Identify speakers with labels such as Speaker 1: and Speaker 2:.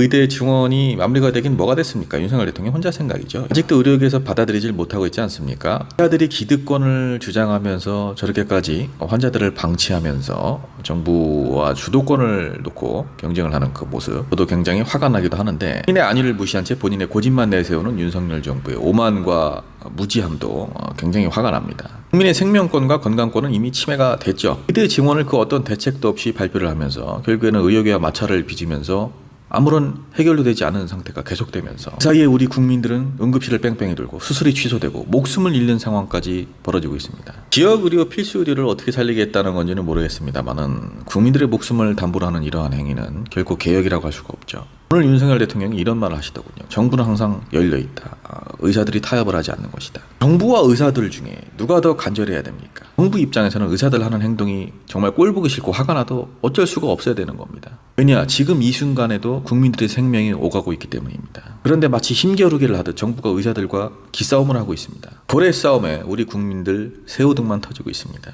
Speaker 1: 의대 증원이 마무리가 되긴 뭐가 됐습니까? 윤석열 대통령 혼자 생각이죠. 아직도 의료계에서 받아들이질 못하고 있지 않습니까? 의사들이 기득권을 주장하면서 저렇게까지 환자들을 방치하면서 정부와 주도권을 놓고 경쟁을 하는 그 모습 저도 굉장히 화가 나기도 하는데 본인의 안위를 무시한 채 본인의 고집만 내세우는 윤석열 정부의 오만과 무지함도 어, 굉장히 화가 납니다. 국민의 생명권과 건강권은 이미 침해가 됐죠. 의대 증원을 그 어떤 대책도 없이 발표를 하면서 결국에는 의료계와 마찰을 빚으면서 아무런 해결도 되지 않은 상태가 계속되면서 그 사이에 우리 국민들은 응급실을 뺑뺑이 돌고 수술이 취소되고 목숨을 잃는 상황까지 벌어지고 있습니다. 지역 의료 필수 의료를 어떻게 살리겠다는 건지는 모르겠습니다만은 국민들의 목숨을 담보로 하는 이러한 행위는 결코 개혁이라고 할 수가 없죠. 오늘 윤석열 대통령이 이런 말을 하시더군요. 정부는 항상 열려 있다. 아, 의사들이 타협을 하지 않는 것이다. 정부와 의사들 중에 누가 더 간절해야 됩니까? 정부 입장에서는 의사들 하는 행동이 정말 꼴보기 싫고 화가 나도 어쩔 수가 없어야 되는 겁니다. 왜냐? 지금 이 순간에도 국민들의 생명이 오가고 있기 때문입니다. 그런데 마치 힘겨루기를 하듯 정부가 의사들과 기싸움을 하고 있습니다. 고래 싸움에 우리 국민들 새우등만 터지고 있습니다.